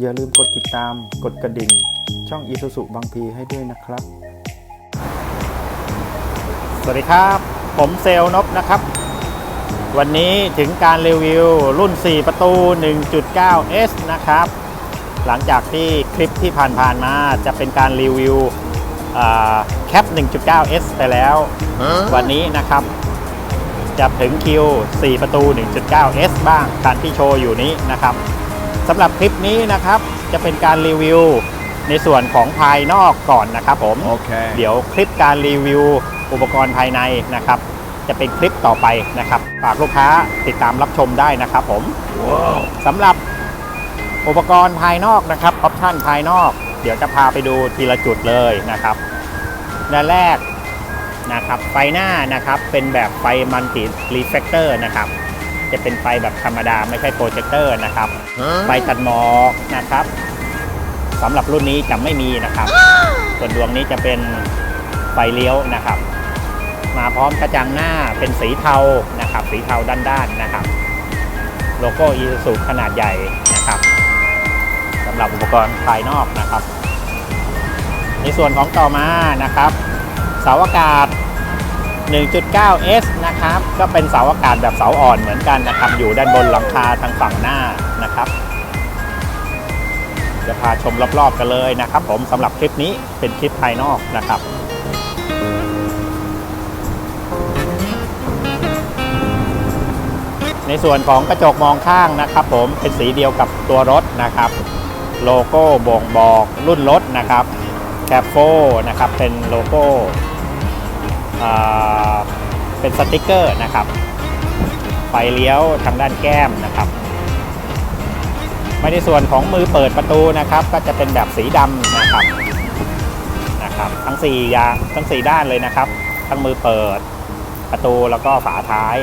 อย่าลืมกดติดตาม กดกระดิ่ง ช่องอีสุสุบางพีให้ด้วยนะครับ สวัสดีครับ ผมเซลนบนะครับ วันนี้ถึงการรีวิวรุ่น 4 ประตู 1.9S นะครับ หลังจากที่คลิปที่ผ่านๆมาจะเป็นการรีวิวแคป 1.9S ไปแล้ว วันนี้นะครับจะถึงคิว 4 ประตู 1.9S บ้างการที่โชว์อยู่นี้นะครับ สำหรับคลิปนี้นะครับ จะเป็นการรีวิวในส่วนของภายนอกก่อนนะครับผม Okay. เดี๋ยวคลิปการรีวิวอุปกรณ์ภายในนะครับ จะเป็นคลิปต่อไปนะครับฝากลูกค้าติดตามรับชมได้นะครับผมสำหรับอุปกรณ์ภายนอกนะครับออปชั่นภายนอก เดี๋ยวจะพาไปดูทีละจุดเลยนะครับด้านแรกนะครับไฟหน้านะครับเป็นแบบไฟมัลติรีเฟกเตอร์นะครับ จะเป็นไฟแบบธรรมดาไม่ใช่โปรเจคเตอร์นะครับ ไฟตัดหมอกนะครับสำหรับรุ่นนี้จะไม่มีนะครับ ส่วนดวงนี้จะเป็นไฟเลี้ยวนะครับ มาพร้อมกระจังหน้าเป็นสีเทานะครับ สีเทาด้านๆนะครับ โลโก้อีซูซูขนาดใหญ่นะครับสำหรับอุปกรณ์ภายนอกนะครับ ในส่วนของต่อมานะครับ เสาอากาศ 1.9S นะครับ ก็เป็นเสาอากาศแบบเสาอ่อนเหมือนกันนะครับ อยู่ด้านบนหลังคาทางฝั่งหน้านะครับ จะพาชมรอบๆกันเลยนะครับ ผมสำหรับคลิปนี้เป็นคลิปภายนอกนะครับในส่วนของกระจกมองข้างนะครับ ผมเป็นสีเดียวกับตัวรถนะครับ โลโก้บ่งบอกรุ่นรถนะครับแคปโฟนะครับเป็นโลโก้ เป็นสติกเกอร์นะครับ ไฟเลี้ยวทางด้านแก้มนะครับมาในส่วนของมือเปิดประตูนะครับ ก็จะเป็นแบบสีดำนะครับนะครับ ทั้ง4อย่างทั้ง 4 ด้านเลยนะครับ ทั้งมือเปิดประตูแล้วก็ฝาท้าย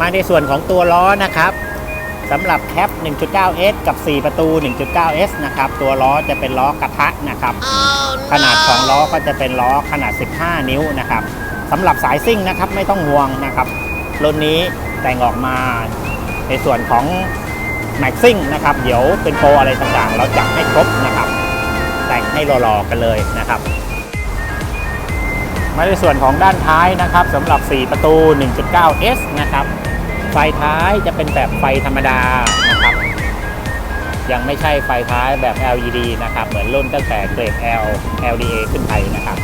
มาในส่วนของตัวล้อนะครับ สำหรับแคป 1.9S กับ 4 ประตู 1.9S นะครับ ตัวล้อจะเป็นล้อกระทะนะครับขนาดของล้อก็จะเป็นล้อขนาด 15 นิ้วนะครับสำหรับสายซิ่งนะครับไม่ต้องห่วงนะครับรุ่นนี้แต่งออกมาในส่วนของแม็กซิ่งนะครับ เดี๋ยวเป็นโปรอะไรต่างๆ เราจัดให้ครบนะครับ แต่งให้รอๆกันเลยนะครับ มาในส่วนของด้านท้ายนะครับสำหรับ 4 ประตู 1.9S นะครับไฟท้ายจะเป็นแบบไฟธรรมดานะครับ ยังไม่ใช่ไฟท้ายแบบ LED นะครับ เหมือนรุ่นตั้งแต่เกรด L LDA ขึ้นไปนะครับ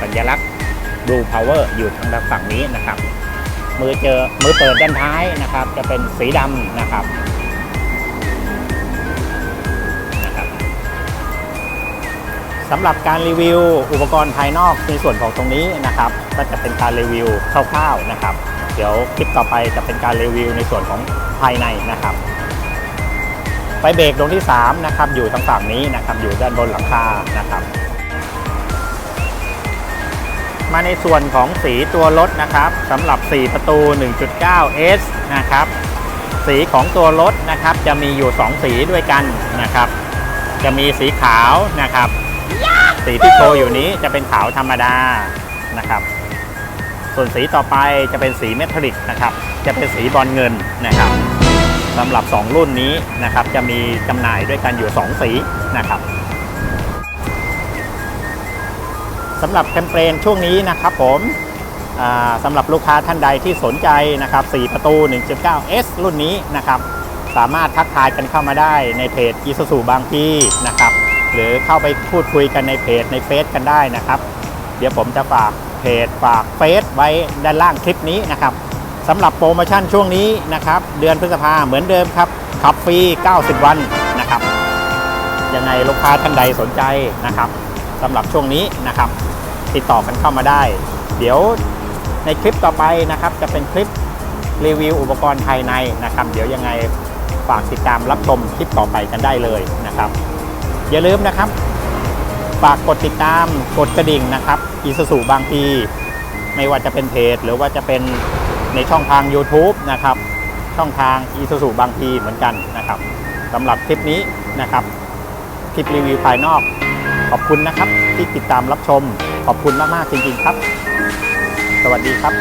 สัญลักษณ์ Blue Power อยู่ทางด้านฝั่งนี้นะครับ มือเจอมือเปิดด้านท้ายนะครับ จะเป็นสีดำนะครับนะครับสำหรับการรีวิวอุปกรณ์ภายนอกในส่วนของตรงนี้นะครับ ก็จะเป็นการรีวิวคร่าวๆนะครับ เดี๋ยวคลิปต่อไปจะเป็นการรีวิวในส่วนของภายในนะครับ ไฟเบรกดวงที่3นะครับอยู่ทางฝั่งนี้นะครับอยู่ด้านบนหลังคานะครับ มาในส่วนของสีตัวรถนะครับสำหรับ 4 ประตู 1.9S นะครับสีของตัวรถนะครับจะมีอยู่ 2 สีด้วยกันนะครับ จะมีสีขาวนะครับ สีที่โชว์อยู่นี้จะเป็นขาวธรรมดานะครับ ส่วนสีต่อไปจะเป็นสีเมทัลลิกนะครับ จะเป็นสีบอลเงินนะครับสำหรับ 2 รุ่นนี้นะครับจะมีจำหน่ายด้วยกันอยู่ 2 สีนะครับสำหรับแคมเปญช่วงนี้นะครับผมสำหรับลูกค้าท่านใดที่สนใจนะครับ 4 ประตู 1.9S รุ่นนี้นะครับ สามารถทักทายกันเข้ามาได้ในเพจอี u ูบางพีนะครับ หรือเข้าไปพูดคุยกันในเพจในเฟซกันได้นะครับ เดี๋ยวผมจะฝาก จฝากเฟซไว้ด้านล่างคลิปนี้นะครับสำหรับโปรโมชั่นช่วงนี้นะครับ เดือนพฤษภาเหมือนเดิมครับขับฟรี 90 วันนะครับ ยังไงลูกค้าท่านใดสนใจนะครับสำหรับช่วงนี้นะครับ ติดต่อกันเข้ามาได้ เดี๋ยวในคลิปต่อไปนะครับ จะเป็นคลิปรีวิวอุปกรณ์ภายในนะครับ เดี๋ยวยังไงฝากติดตามรับชมคลิปต่อไปกันได้เลยนะครับ อย่าลืมนะครับ ฝากกดติดตามกดกระดิ่งนะครับอีสสูบางพีไม่ว่าจะเป็นเพจ หรือว่าจะเป็นในช่องทาง YouTube นะครับ ช่องทางอีสสูบางพีเหมือนกันนะครับสำหรับคลิปนี้นะครับ คลิปรีวิวภายนอก ขอบคุณนะครับที่ติดตามรับชม ขอบคุณมาก ๆ จริง ๆ ครับ สวัสดีครับ